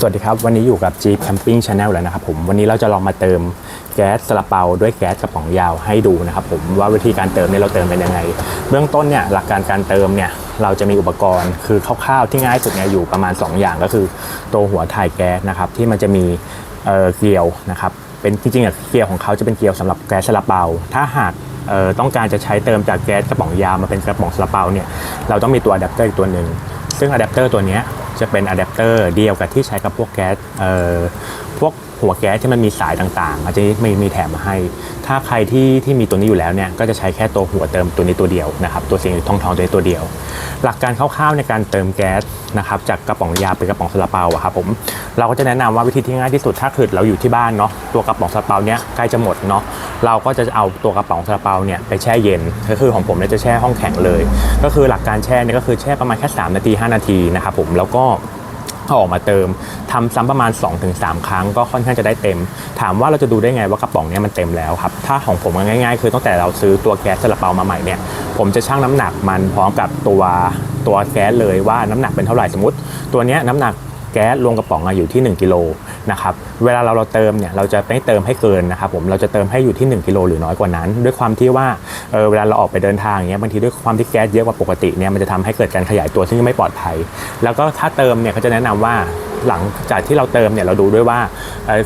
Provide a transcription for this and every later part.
สวัสดีครับ วันนี้อยู่กับ Jeep Camping Channel แล้วนะครับผมวันนี้เราจะลองมาเติมแก๊สซาลาเปาด้วยแก๊สกระป๋องยาวให้ดูนะครับผมว่าวิธีการเติมเนี่ยเราเติมเป็นยังไง เบื้องต้นเนี่ยหลักการการเติมเนี่ยเราจะมีอุปกรณ์คือคร่าวๆที่ง่ายสุดเนี่ยอยู่ประมาณ 2 อย่างก็คือตัวหัวถ่ายแก๊สนะครับที่มันจะมีเเกลียวนะครับเป็นจริงๆอะเกลียวของเขาจะเป็นเกลียวสำหรับแก๊สซาลาเปาถ้าหากต้องการจะใช้เติมจากแก๊สกระป๋องยาวมาเป็นกระป๋องซาลาเปาเนี่ยเราต้องมีตัวอะแดปเตอร์อีกตัวหนึ่งซึ่งอะแดปเตอร์ตัวนี้ จะเป็นอะแดปเตอร์เดียวกับที่ใช้กับพวกแก๊สเอ่อพวก หัวแก๊สที่มันมีสายต่างๆอาจจะมีมีแถมมาให้ ถ้าใครที่ที่มีตัวนี้อยู่แล้วเนี่ยก็จะใช้แค่ตัวหัวเติมตัวนี้ตัวเดียวนะครับตัวสีทองทองๆตัวนี้ตัวเดียว หลักการคร่าวๆในการเติมแก๊สนะครับจากกระป๋องยาเป็นกระป๋องซาลาเปาอะครับผมเราก็จะแนะนำว่าวิธีที่ง่ายที่สุดถ้าคือเราอยู่ที่บ้านเนาะตัวกระป๋องซาลาเปาเนี้ยใกล้จะหมดเนาะเราก็จะเอาตัวกระป๋องซาลาเปาเนี่ยไปแช่เย็นก็คือของผมเนี่ยจะแช่ห้องแข็งเลย ก็คือหลักการแช่เนี่ยก็คือแช่ประมาณแค่3นาที5นาทีนะครับผมแล้วก็ อาออกมาเติมทำซ้ำประมาณ 2-3 ครั้งก็ค่อนข้างจะได้เต็ม ถามว่าเราจะดูได้ไงว่ากระป๋องนี้มันเต็มแล้วครับ ถ้าของผมง่ายๆ คือตั้งแต่เราซื้อตัวแก๊สซาลาเปามาใหม่เนี่ยผมจะชั่งน้ำหนักมันพร้อมกับตัวตัวแก๊สเลยว่าน้ำหนักเป็นเท่าไหร่สมมติ ตัวนี้น้ำหนักแก๊สรวมกระป๋องอะอยู่ที่ 1กิโลนะครับเวลาเราเราเติมเนี่ยเราจะไม่เติมให้เกินนะครับผมเราจะเติมให้อยู่ที่ 1กิโลหรือน้อยกว่านั้น ด้วยความที่ว่า เออเวลาเราออกไปเดินทางอย่างเงี้ยบางทีด้วยความที่แก๊สเยอะกว่าปกติเนี่ยมันจะทำให้เกิดการขยายตัวซึ่งไม่ปลอดภัย แล้วก็ถ้าเติมเนี่ยเขาจะแนะนำว่าหลังจากที่เราเติมเนี่ยเราดูด้วยว่า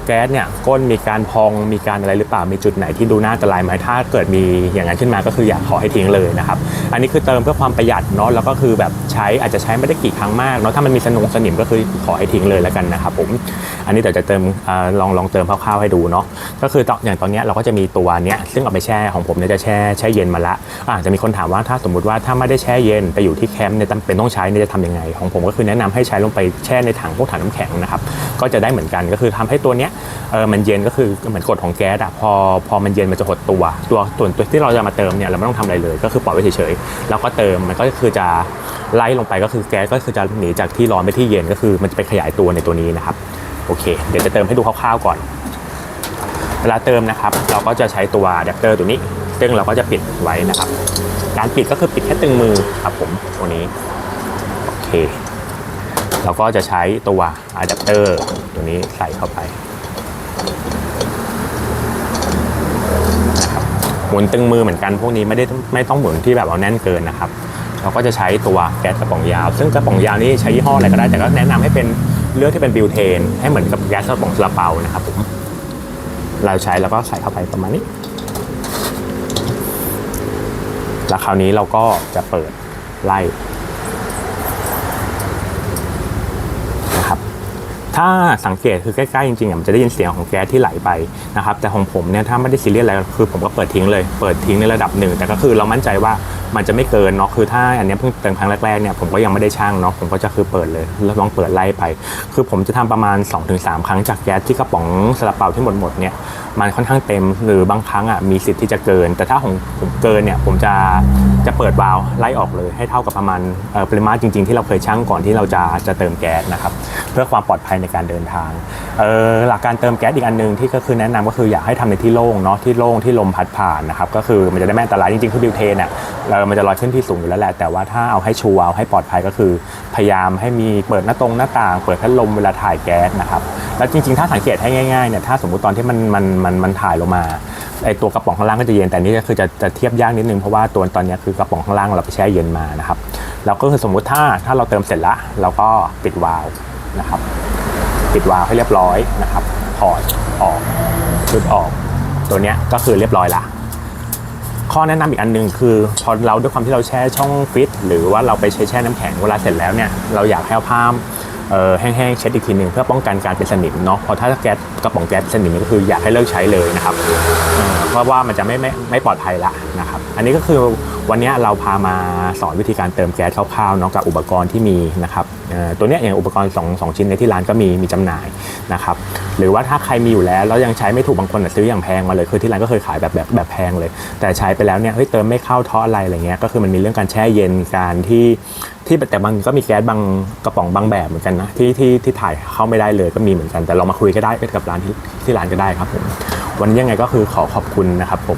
แก๊สเนี่ยก้นมีการพองมีการอะไรหรือเปล่ามีจุดไหนที่ดูน่าอันตรายไหมถ้าเกิดมีอย่างนั้นขึ้นมาก็คืออยากขอให้ทิ้งเลยนะครับ อันนี้คือเติมเพื่อความประหยัดเนาะแล้วก็คือแบบใช้อาจจะใช้ไม่ได้กี่ครั้งมากเนาะถ้ามันมีสนุงสนิมก็คือขอให้ทิ้งเลยแล้วกันนะครับผมอันนี้เดี๋ยวจะเติมอลองลองเติมคร่าวๆให้ดูเนาะก็คือตอนอย่างตอนนี้เราก็จะมีตัวเนี้ยซึ่งเอาไปแช่ของผมเนี่ยจะแช่แช่เย็นมาละอาจจะมีคนถามว่าถ้าสมมุติว่าถ้าไม่ได้แช่เย็นไปอยู่ที่แคมป์เนี่ยจำเป็นต้องใช้เนี่ยจะทำยังไง ของผมก็คือแนะนำให้ใช้ลงไปแช่ในถังพวกถังน้ำแข็งนะครับก็จะได้เหมือนกันก็คือทำให้ตัวเนี้ยเออมันเย็นก็คือเหมือนกฎของแก๊สอะพอพอมันเย็นมันจะหดตัวตัวตัวตัวที่เราจะมาเติมเนี่ยเราไม่ต้องทำอะไรเลย ก็คือปล่อยไว้เฉยแล้วก็เติมมันก็คือจะไล่ลงไปก็คือแก๊สก็คือจะหนีจากที่ร้อนไปที่เย็นก็คือ มันจะไปขยายตัวในตัวนี้นะครับโอเค เดี๋ยวจะเติมให้ดูคร่าวๆก่อน เวลาเติมนะครับ เราก็จะใช้ตัวอะแดปเตอร์ตัวนี้ ซึ่งเราก็จะปิดไว้นะครับการปิดก็คือปิดแค่ตึงมือครับผมตัวนี้โอเคเราก็จะใช้ตัวอะแดปเตอร์ตัวนี้ใส่เข้าไปนะครับ หมุนตึงมือเหมือนกันพวกนี้ไม่ได้ไม่ต้องหมุนที่แบบเอาแน่นเกินนะครับเราก็จะใช้ตัวแก๊สกระป๋องยาว ซึ่งกระป๋องยาวนี้ใช้ยี่ห้ออะไรก็ได้ แต่ก็แนะนำให้เป็นเลือกที่เป็นบิวเทน ให้เหมือนกับแก๊สกระป๋องซาลาเปานะครับผมเราใช้แล้วก็ใส่เข้าไปประมาณนี้ แล้วคราวนี้เราก็จะเปิดไล่นะครับ ถ้าสังเกตคือใกล้ๆจริงๆอะมันจะได้ยินเสียงของแก๊สที่ไหลไปนะครับแต่ของผมเนี่ยถ้าไม่ได้ซีเรียสอะไรคือผมก็เปิดทิ้งเลย เปิดทิ้งในระดับหนึ่งแต่ก็คือเรามั่นใจว่ามันจะไม่เกินเนาะคือถ้าอันนี้เพิ่งเติมครั้งแรกๆเนี่ยผมก็ยังไม่ได้ช่างเนาะผมก็จะคือเปิดเลยแล้วลองเปิดไล่ไป คือผมจะทำประมาณ 2-3 ครั้งจากแก๊สที่กระป๋องซาลาเปาที่หมดๆเนี่ยมันค่อนข้างเต็มหรือบางครั้งอะมีสิทธิ์ที่จะเกิน แต่ถ้าของผมเกินเนี่ยผมจะจะเปิดวาล์วไล่ออกเลยให้เท่ากับประมาณปริมาตรจริง ๆ ที่เราเคยชั่งก่อนที่เราจะจะเติมแก๊สนะครับเพื่อความปลอดภัยในการเดินทางออหลักการเติมแก๊สอีกอันหนึงที่ก็คือแนะนำก็คืออยากให้ทำในที่โล่งเนาะที่โล่งที่ลมพัดผ่านนะครับก็คือมันจะได้ไม่นตรายจริงๆคือบิวเทนเนี่ยเรามันจะลอยขึ้นที่สูงอยู่แล้วแหละแต่ว่าถ้าเอาให้ชัวร์เอาให้ปลอดภัยก็คือ พยายามให้มีเปิดหน้าตรงหน้าต่าง เปิดพัดลมเวลาถ่ายแก๊สนะครับแล้วจริงๆ ถ้าสังเกตให้ง่ายๆเนี่ยถ้าสมมุติตอนที่มันมันมันมันถ่ายลงมาไอตัวกระป๋องข้างล่างก็จะเย็นแต่นี่ก็คือจะจะเทียบยากนิดนึงเพราะว่าตัวตอนนี้คือกระป๋องข้างล่างเราไปแช่เย็นมานะครับแล้วก็คือสมมุติถ้าถ้าเราเติมเสร็จละเราก็ปิดวาล์วนะครับ ปิดวาล์วให้เรียบร้อยนะครับถอดออกชุดออก ตัวเนี้ยก็คือเรียบร้อยละข้อแนะนำอีกอันหนึ่งคือพอเราด้วยความที่เราแช่ช่องฟิต หรือว่าเราไปใช้แช่น้ำแข็งเวลาเสร็จแล้วเนี่ยเราอยากให้เอาผ้า แห้งๆเช็ดอีกทีหนึ่งเพื่อป้องกันการเป็นสนิมเนาะเพราะถ้าแก๊สกระป๋องแก๊สสนิมก็คืออยากให้เลิกใช้เลยนะครับเพราะว่ามันจะไม่ไม่ไม่ปลอดภัยละนะครับอันนี้ก็คือวันนี้เราพามาสอนวิธีการเติมแก๊สคร่าวๆเนาะกับอุปกรณ์ที่มีนะครับตัวเนี้ยอย่างอุปกรณ์สองสองชิ้นในที่ร้านก็มีมีจำหน่ายนะครับ หรือว่าถ้าใครมีอยู่แล้วแล้วยังใช้ไม่ถูกบางคนน่ะซื้ออย่างแพงมาเลยคือที่ร้านก็เคยขายแบบแบบแบบแพงเลย แต่ใช้ไปแล้วเนี่ยเฮ้ยเติมไม่เข้าท่ออะไรอะไรเงี้ยก็คือมันมีเรื่องการแช่เย็นการที่ที่แต่บางก็มีแก๊สบางกระป๋องบางแบบเหมือนกันนะที่ที่ที่ถ่ายเข้าไม่ได้เลยก็มีเหมือนกัน แต่เรามาคุยก็ได้กับร้านที่ที่ร้านก็ได้ครับผมวันนี้ยังไงก็คือขอขอบคุณนะครับผม